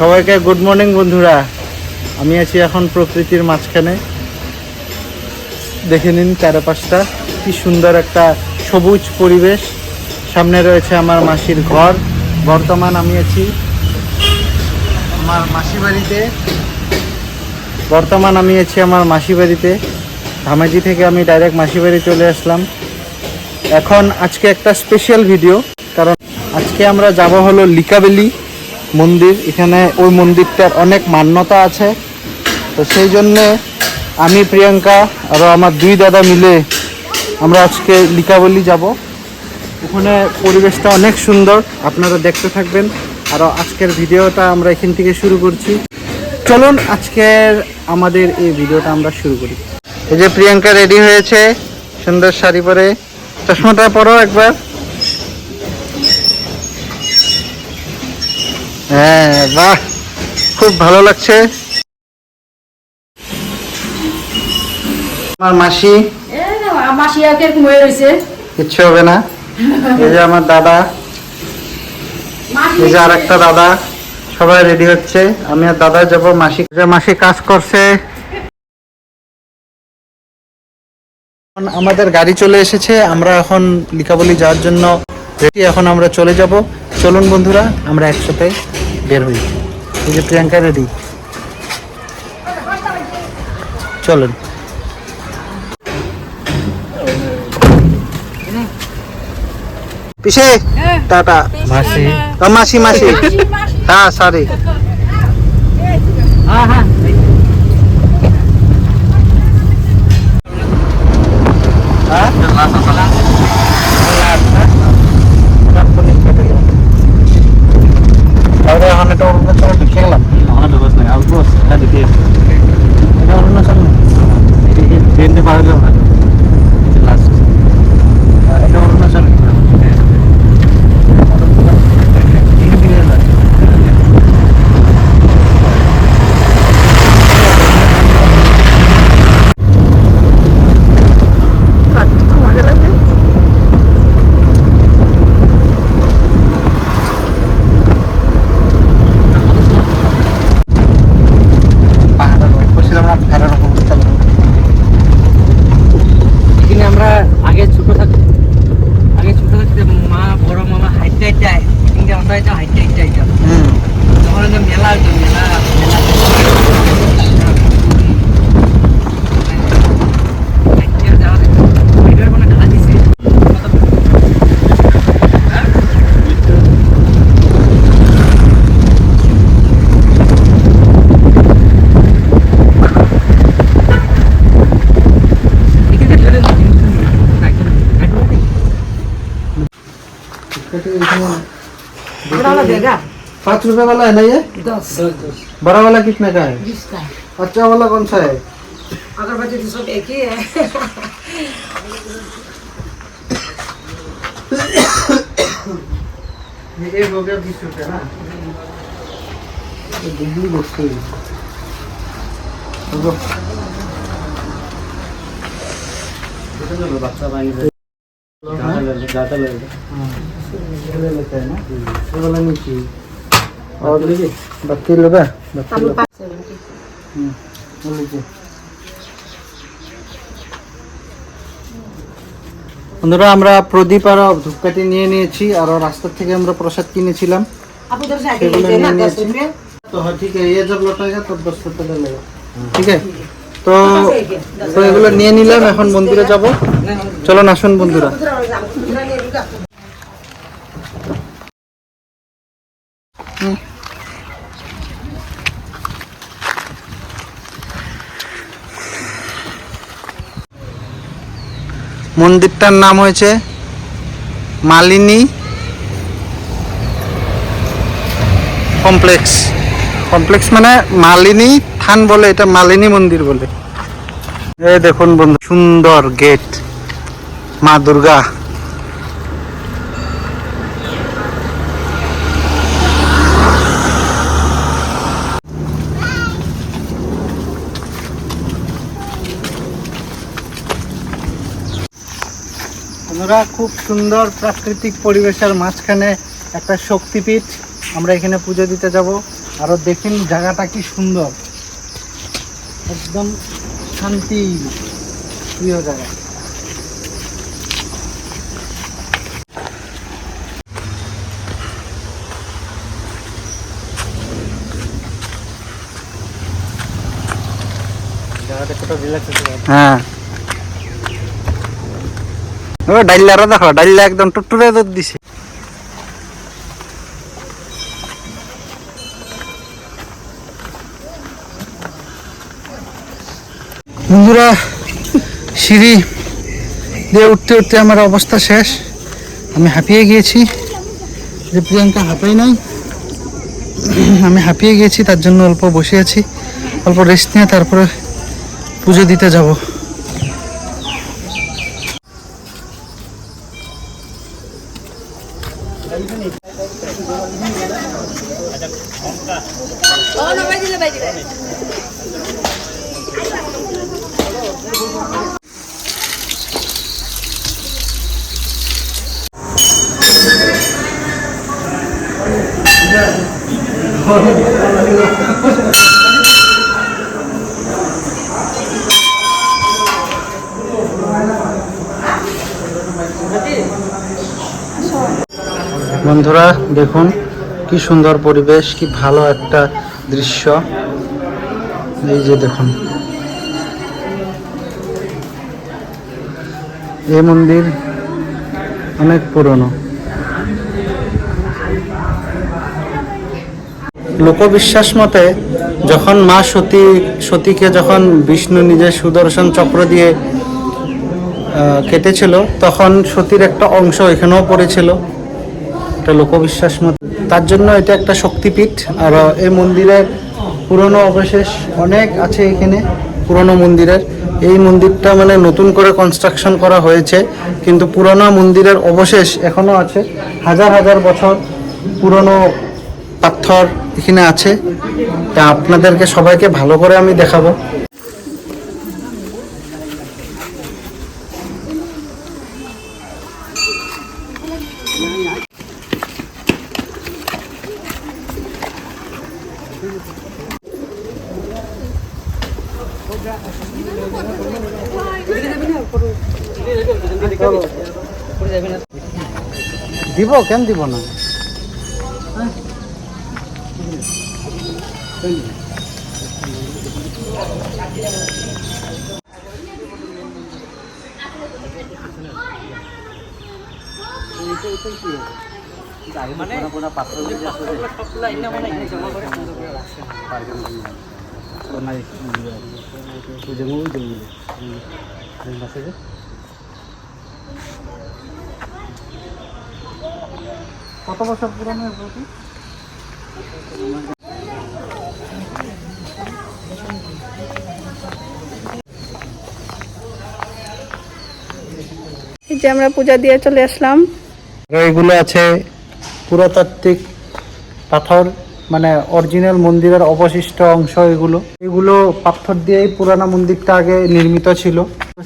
সবাইকে good morning বন্ধুরা। আমি আছি এখন প্রকৃতির মাঝখানে। দেখে নিন চারপাশটা, কি সুন্দর একটা সবুজ পরিবেশ। সামনে রয়েছে আমার মাসির ঘর। বর্তমান আমি আছি আমার মাসি বাড়িতে বর্তমান আমি আছি আমার মাসি বাড়িতে ধামাজি থেকে আমি ডাইরেক্ট মাসি বাড়ি চলে আসলাম। এখন আজকে একটা স্পেশাল ভিডিও কারণ আজকে আমরা যাব হলো লিকাবেলি। মন্দির। এখানে ওই মন্দিরটার অনেক মান্যতা আছে। তো সেই জন্যে আমি, প্রিয়াঙ্কা আরও আমার দুই দাদা মিলে আমরা আজকে লিকাবলি যাব। ওখানে পরিবেশটা অনেক সুন্দর, আপনারা দেখতে থাকবেন। আরও আজকের ভিডিওটা আমরা এখান থেকে শুরু করছি। চলুন, আজকের আমাদের এই ভিডিওটা আমরা শুরু করি। এই যে প্রিয়াঙ্কা রেডি হয়েছে সুন্দর শাড়ি পরে। চশমাটা পরো একবার। হ্যাঁ বাহ খুব ভালো লাগছে। আমার মাসি। মাসি আর কীরকম হয়ে রয়েছে। কিচ্ছু হবে না। এই যে আমার দাদা। এই যে আর একটা দাদা। সবাই রেডি হচ্ছে। আমি আর দাদা যাব মাসি যে মাসি কাজ করছে। আমাদের গাড়ি চলে এসেছে। আমরা এখন লিকাবলি যাওয়ার জন্য এখন আমরা চলে যাব। চলুন বন্ধুরা আমরা একসাথে বের হই। এই যে প্রিয়াঙ্কা রেডি। চলুন। পিছে টাটা। মাসি। মাসি মাসি। হ্যাঁ সরি ahora पाँच रुपए वाला है ना ये? दस। बड़ा वाला कितने का है? बीस का अच्छा वाला कौन सा है? अगरबत्ती तो सब एक ही है। ये एक हो गया बीस रुपए ना? ये दिल्ली बचते ही रुको। हाँ? हाँ, ये। ले लेते हैं। ना ये वाला नहीं चाहिए और लीजिए बत्ती लोगे बत्ती लो हम्म, वो लीजिए বন্ধুরা আমরা প্রদীপ আর ধূপকাঠি নিয়ে নিয়েছি আর রাস্তা থেকে আমরা প্রসাদ কিনেছিলাম आप उधर से आके टेबल लेते हैं ना में दस नीचे। रुपये तो हाँ ठीक है ये जब लौटेगा तब दस रुपये डलेगा ঠিক আছে তো दस তো এগুলো নিয়ে নিলাম এখন মন্দিরে যাব চলো আসুন বন্ধুরা उधर মন্দিরটার নাম হয়েছে মালিনী কমপ্লেক্স। কমপ্লেক্স মানে মালিনী থান বলে, এটা মালিনী মন্দির বলে। এই দেখুন বন্ধু, সুন্দর গেট, মা দুর্গা। বন্ধুরা, খুব সুন্দর প্রাকৃতিক পরিবেশের মাঝখানে একটা শক্তিপীঠ। আমরা এখানে পুজো দিতে যাব। আরও দেখুন জায়গাটা কি সুন্দর। একদম শান্তি প্রিয় জায়গা। হ্যাঁ। ও ডাইলারও দেখো ডাইলা একদম টুটুরে দুধ দিছে। বন্ধুরা, সিঁড়ি দিয়ে উঠতে উঠতে আমার অবস্থা শেষ। আমি হাঁপিয়ে গিয়েছি। যে প্রিয়াঙ্কা হাঁপাই নাই, আমি হাঁপিয়ে গিয়েছি, তার জন্য অল্প বসে আছি। অল্প রেস্ট নিয়ে তারপরে পুজো দিতে যাব। Oh, বন্ধুরা, দেখুন কি সুন্দর পরিবেশ, কি ভালো একটা দৃশ্য। এই যে দেখুন। এই মন্দির অনেক পুরনো। লোকবিশ্বাস মতে, যখন মা সতী, সতীকে যখন বিষ্ণু নিজের সুদর্শন চক্র দিয়ে কেটেছিল, তখন সতীর একটা অংশ এখানেও পড়েছিল। এটা লোকবিশ্বাস মত। তার জন্য এটা একটা শক্তিপীঠ। আর এই মন্দিরের পুরনো অবশেষ অনেক আছে এখানে, পুরনো মন্দিরের। এই মন্দিরটা মানে নতুন করে কনস্ট্রাকশন করা হয়েছে, কিন্তু পুরনো মন্দিরের অবশেষ এখনও আছে। হাজার হাজার বছর পুরনো পাথর এখানে আছে। তা আপনাদেরকে সবাইকে ভালো করে আমি দেখাবো। দিব? কেন দিব না? মানে সবগুলা এনে মানে এখানে জমা করে সুন্দর করে রাখছে কত বছর পুরনো এগুলো? যে আমরা পূজা দিয়ে চলে আসলাম। এগুলো আছে পুরাতাত্ত্বিক পাথর মানে অরিজিনাল মন্দিরের অবশিষ্ট অংশ এগুলো। এগুলো পাথর দিয়েই পুরানো মন্দিরটা আগে নির্মিত ছিল।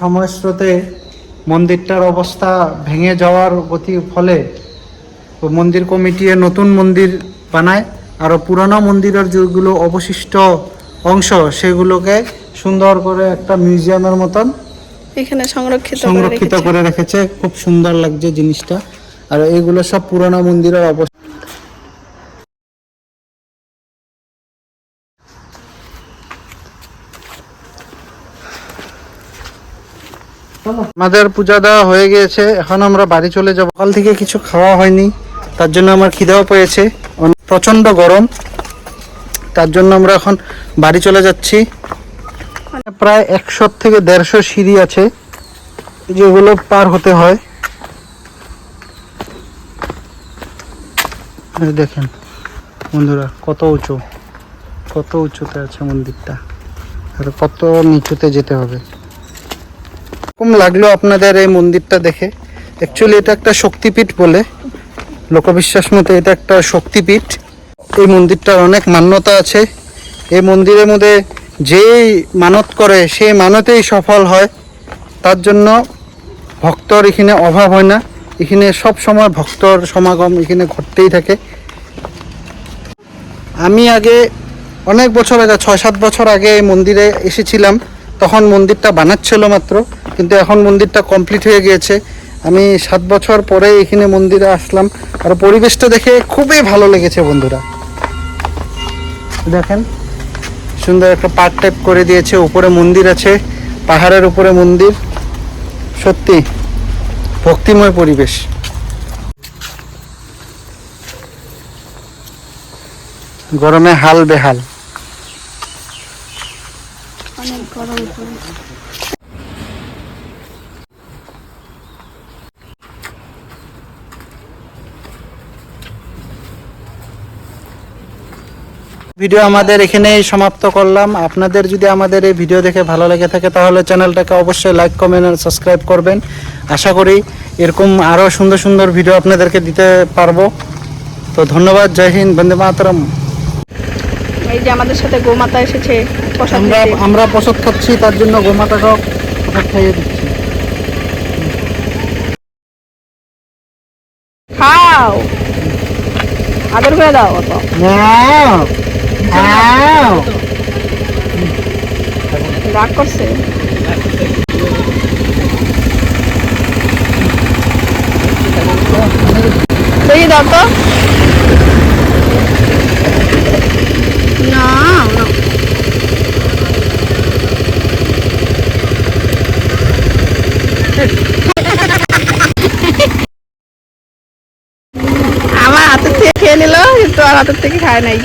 সময় স্রোতে মন্দিরটার অবস্থা ভেঙে যাওয়ার গতি ফলে তো মন্দির কমিটি নতুন মন্দির বানায় আর পুরানো মন্দিরের যেগুলো অবশিষ্ট অংশ সেগুলোকে সুন্দর করে একটা মিউজিয়ামের মতন এখানে সংরক্ষিত করে সংরক্ষিত রেখেছে। করে রেখেছে। খুব সুন্দর লাগছে জিনিসটা। আর এগুলো সব পুরানো মন্দিরের অবস্থা আমাদের পূজা দেওয়া হয়ে গিয়েছে। এখন আমরা বাড়ি চলে যাব। সকাল থেকে কিছু খাওয়া হয়নি। তার জন্য আমার খিদেও পেয়েছে প্রচণ্ড গরম। তার জন্য আমরা এখন বাড়ি চলে যাচ্ছি। প্রায় একশো থেকে দেড়শো সিঁড়ি আছে, যেগুলো পার হতে হয়। দেখেন, বন্ধুরা, কত উঁচু, কত উঁচুতে আছে মন্দিরটা। আর কত নিচুতে যেতে হবে। কম লাগল আপনাদের এই মন্দিরটা দেখে। অ্যাকচুয়ালি এটা একটা শক্তিপীঠ বলে। লোকবিশ্বাস মতে এটা একটা শক্তিপীঠ। এই মন্দিরটার অনেক মান্যতা আছে। এই মন্দিরের মধ্যে যেই মানত করে, সেই মানতেই সফল হয়। তার জন্য ভক্তর এখানে অভাব হয় না। এখানে সব সময় ভক্তর সমাগম এখানে ঘটতেই থাকে। আমি আগে অনেক বছর আগে ছয় সাত বছর আগে এই মন্দিরে এসেছিলাম। তখন মন্দিরটা বানাচ্ছিল মাত্র, কিন্তু এখন মন্দিরটা কমপ্লিট হয়ে গিয়েছে। আমি সাত বছর পরে এখানে মন্দিরে আসলাম আর পরিবেশটা দেখে খুবই ভালো লেগেছে বন্ধুরা। দেখেন, সুন্দর একটা পার্ক টাইপ করে দিয়েছে, উপরে মন্দির আছে, পাহাড়ের উপরে মন্দির। সত্যি, ভক্তিময় পরিবেশ। গরমে হাল বেহাল অনেক গরম পড়ে ভিডিও আমাদের এখানেই সমাপ্ত করলাম। আপনাদের যদি আমাদের এই ভিডিও দেখে ভালো লেগে থাকে তাহলে চ্যানেলটাকে অবশ্যই লাইক কমেন্ট আর সাবস্ক্রাইব করবেন। আশা করি এরকম আরও সুন্দর সুন্দর ভিডিও আপনাদেরকে দিতে পারব। তো ধন্যবাদ জয় হিন্দ বন্দে মাতরম। এই যে আমাদের সাথে গোমাতা এসেছে আমরা। আমরা প্রসাদ খাচ্ছি তার জন্য প্রসাদ খাইয়ে দিচ্ছি। খাও। আদর করে দাও অত। নাও। রাগ করছে? দেখি দাও তো। না। আমার হাতের থেকে খেয়ে নিল, কিন্তু আর হাতের থেকে খায় নাই।